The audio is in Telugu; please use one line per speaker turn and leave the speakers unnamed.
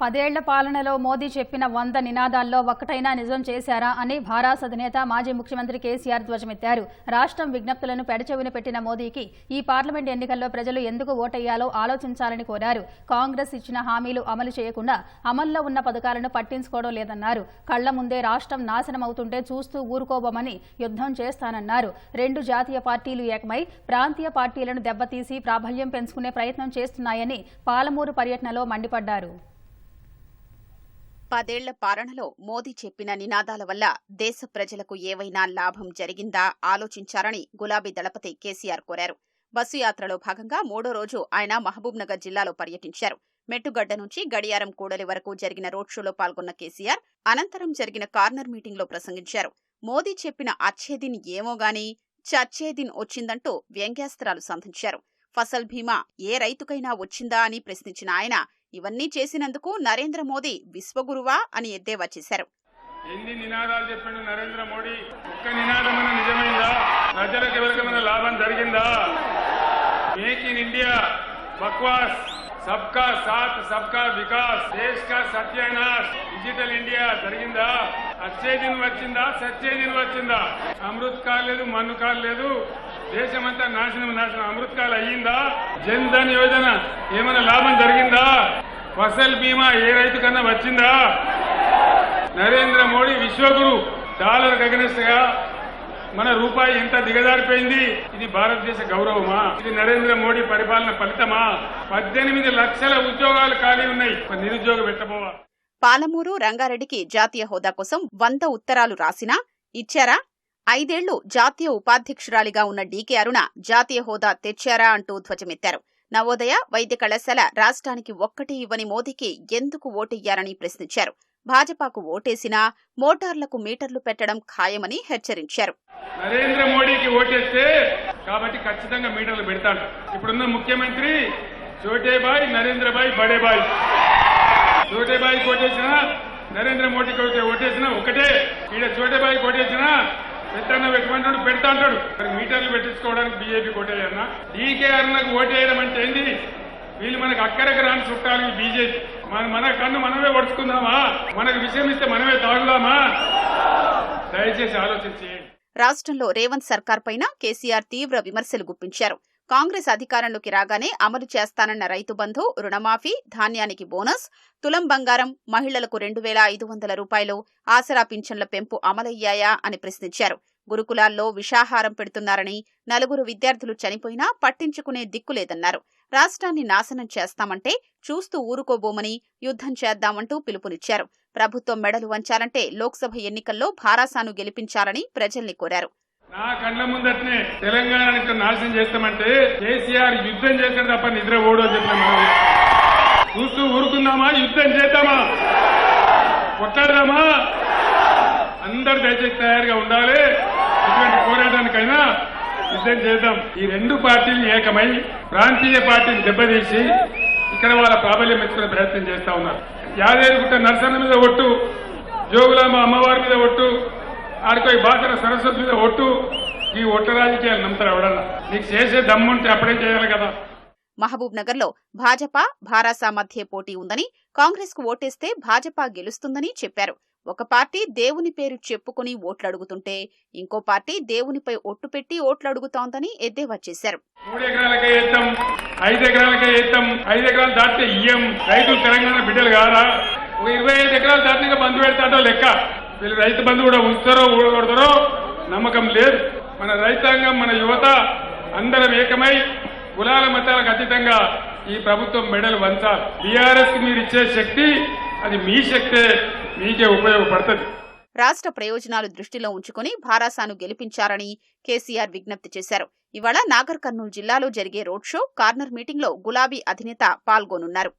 పదేళ్ళ పాలనలో మోదీ చెప్పిన వంద నినాదాల్లో ఒక్కటైనా నిజం చేశారా అని భారాస్ అధినేత మాజీ ముఖ్యమంత్రి కేసీఆర్ ధ్వజమెత్తారు. రాష్ట్రం విజ్ఞప్తులను పెడచెవిన పెట్టిన మోదీకి ఈ పార్లమెంట్ ఎన్నికల్లో ప్రజలు ఎందుకు ఓటెయ్యాలో ఆలోచించాలని కోరారు. కాంగ్రెస్ ఇచ్చిన హామీలు అమలు చేయకుండా అమల్లో ఉన్న పథకాలను పట్టించుకోవడం లేదన్నారు. కళ్ళ ముందే రాష్ట్రం నాశనం అవుతుంటే చూస్తూ ఊరుకోబోమని యుద్ధం చేస్తానన్నారు. రెండు జాతీయ పార్టీలు ఏకమై ప్రాంతీయ పార్టీలను దెబ్బతీసి ప్రాబల్యం పెంచుకునే ప్రయత్నం చేస్తున్నాయని పాలమూరు పర్యటనలో మండిపడ్డారు.
పదేళ్ళ పాలనలో మోదీ చెప్పిన నినాదాల వల్ల దేశ ప్రజలకు ఏవైనా లాభం జరిగిందా ఆలోచించారని గులాబీ దళపతి కేసీఆర్ కోరారు. బస్సు యాత్రలో భాగంగా మూడో రోజు ఆయన మహబూబ్నగర్ జిల్లాలో పర్యటించారు. మెట్టుగడ్డ నుంచి గడియారం కూడలి వరకు జరిగిన రోడ్ షోలో పాల్గొన్న కేసీఆర్ అనంతరం జరిగిన కార్నర్ మీటింగ్లో ప్రసంగించారు. మోదీ చెప్పిన అచ్చేదిన్ ఏమో గాని చచ్చేదిన్ వచ్చిందంటూ వ్యంగ్యాస్త్రాలు సంధించారు. ఫసల్ బీమా ఏ రైతుకైనా వచ్చిందా అని ప్రశ్నించిన ఆయన ఇవన్నీ చేసినందుకు నరేంద్ర మోదీ విశ్వగురువా అని ఎద్దేవా చేశారు.
ఎన్ని నినాదాలు చెప్పండి నరేంద్ర మోడీ? ఒక్క నినాదం నిజమైందా? ప్రజలకు ఎవరికైనా లాభం జరిగిందా? మేక్ ఇన్ ఇండియా బక్వాస్. సబ్కా సాత్ సబ్కా వికాస్. దేశ్ కా సత్యనాశ్. డిజిటల్ ఇండియా జరిగిందా? అచ్చే దిన్ వచ్చిందా? సచ్చే దిన్ వచ్చిందా? అమృత్ కాలేదు లేదు మన్ను కాలేదు లేదు. దేశమంతా నాశనం నాశనం. అమృత్ కాల్ అయ్యిందా? జన్ ధన్ యోజన ఏమైనా లాభం జరిగిందా? ఫసల్ బీమా ఏ రైతు కన్నా వచ్చిందా? నరేంద్ర మోడీ విశ్వగురు. డాలర్ అగనెస్ట్గా మన రూపాయి ఎంత దిగజారిపోయింది. ఇది భారతదేశ గౌరవమా? ఇది నరేంద్ర మోడీ పరిపాలన ఫలితమా? పద్దెనిమిది లక్షల ఉద్యోగాలు ఖాళీ ఉన్నాయి. నిరుద్యోగం పెట్టబోవా?
పాలమూరు రంగారెడ్డికి జాతీయ హోదా కోసం వంద ఉత్తరాలు రాసినా ఇచ్చారా? ఐదేళ్ళు జాతీయ ఉపాధ్యక్షురాలిగా ఉన్న డీకే అరుణ జాతీయ హోదా తెచ్చారా అంటూ ధ్వజమెత్తారు. నవోదయ వైద్య కళాశాల రాష్ట్రానికి ఒక్కటి ఇవ్వని మోదీకి ఎందుకు ఓటెయ్యారని ప్రశ్నించారు. భాజపాకు ఓటేసినా మోటార్లకు మీటర్లు పెట్టడం ఖాయమని హెచ్చరించారు.
నరేంద్ర మోడీకి ఓటేస్తే కాబట్టి ఖచ్చితంగా మీటర్లు పెడతాడు ఇప్పుడున్న ముఖ్యమంత్రి చోటేబాయ్ నరేంద్ర బాయ్ బడేబాయ్. చోటేబాయ్ ఓటేసినా నరేంద్ర మోడీకి ఓటేసినా ఒకటే. ఈడ చోటేబాయ్ ఓటేసినా పెట్టాను పెట్టుకుంటాడు పెడతా అంటాడు. మరి మీటర్లు పెట్టించుకోవడానికి బీజేపీ ఓటేయన్నా డీకే అన్నకు ఓటేయడం అంటే ఏంది? వీళ్ళు మనకు అక్కడికి రాని చుట్టాలి బీజేపీ. మన మన కన్ను మనమే పడుచుకుందామా మనకు విషయం ఇస్తే మనమే తాగుదామా? దయచేసి ఆలోచించి.
రాష్ట్రంలో రేవంత్ సర్కార్ పైన కేసీఆర్ తీవ్ర విమర్శలు గుప్పించారు. కాంగ్రెస్ అధికారంలోకి రాగానే అమలు చేస్తానన్న రైతు బంధు రుణమాఫీ ధాన్యానికి బోనస్ తులం బంగారం మహిళలకు రెండు వేల ఐదు వందల రూపాయలు ఆసరా పింఛన్ల పెంపు అమలయ్యాయా అని ప్రశ్నించారు. గురుకులాల్లో విషాహారం పెడుతున్నారని నలుగురు విద్యార్థులు చనిపోయినా పట్టించుకునే దిక్కులేదన్నారు రాష్ట్రాన్ని నాశనం చేస్తామంటే చూస్తూ ఊరుకోబోమని యుద్ధం చేద్దామంటూ పిలుపునిచ్చారు. ప్రభుత్వం మెడలు వంచాలంటే లోక్సభ ఎన్నికల్లో భారాసాను గెలిపించాలని ప్రజల్ని కోరారు.
నా కళ్ళ ముందటనే తెలంగాణ నాశనం చేస్తామంటే కేసీఆర్ యుద్ధం చేస్తాడు తప్ప నిద్ర ఓడో అని చూస్తూ ఊరుకుందామా? యుద్ధం చేద్దామా? కొట్లాడదామా? అందరు దయచేసి తయారుగా ఉండాలి. ఇటువంటి పోరాటానికైనా యుద్ధం చేద్దాం. ఈ రెండు పార్టీలు ఏకమై ప్రాంతీయ పార్టీని దెబ్బతీసి ఇక్కడ వాళ్ళ ప్రాబల్యం పెంచుకునే ప్రయత్నం చేస్తా ఉన్నారు. యాదేరుగుట్ట నర్సన్న మీద ఒట్టు జోగులాంబ అమ్మవారి మీద ఒట్టు ఆడిపోయి బాసర సరస్వతి మీద ఒట్టు ఈ ఒట్టు రాజకీయాలు నమ్ముతారు ఎవడన్నా నీకు చేసే దమ్ముంటే అప్పుడే చేయాలి కదా.
మహబూబ్ నగర్లో భాజపా భారాసా మధ్య పోటీ ఉందని కాంగ్రెస్కు ఓటేస్తే భాజపా గెలుస్తుందని చెప్పారు. ఒక పార్టీ దేవుని పేరు చెప్పుకుని ఓట్లడుగుతుంటే ఇంకో పార్టీ దేవునిపై ఒట్టు పెట్టి ఓట్లడుగుతోందని ఎద్దేవా చేశారు.
మూడు వేస్తాం ఐదు ఎకరాలకే వేస్తాం ఐదు ఎకరాలు దాటితే ఇయ్యం. తెలంగాణ బిడ్డలు కాదా? ఇరవై ఐదు ఎకరాలు బంధు లెక్క? వీళ్ళు రైతు బంధు కూడా ఉంచుతారో ఊడగొడతారో నమ్మకం లేదు. మన రైతాంగం మన యువత అందరం ఏకమై కులాల మతాలకు అతీతంగా ఈ ప్రభుత్వం మెడలు వంచాలి. బీఆర్ఎస్ మీరు ఇచ్చే శక్తి అది మీ శక్తే. మీకే ఉపయోగపడుతుంది.
రాష్ట్ర ప్రయోజనాలు దృష్టిలో ఉంచుకుని భారాసాను గెలిపించారని కేసీఆర్ విజ్ఞప్తి చేశారు. ఇవాళ నాగర్ కర్నూలు జిల్లాలో జరిగే రోడ్ షో కార్నర్ మీటింగ్లో గులాబీ అధినేత పాల్గొనున్నారు.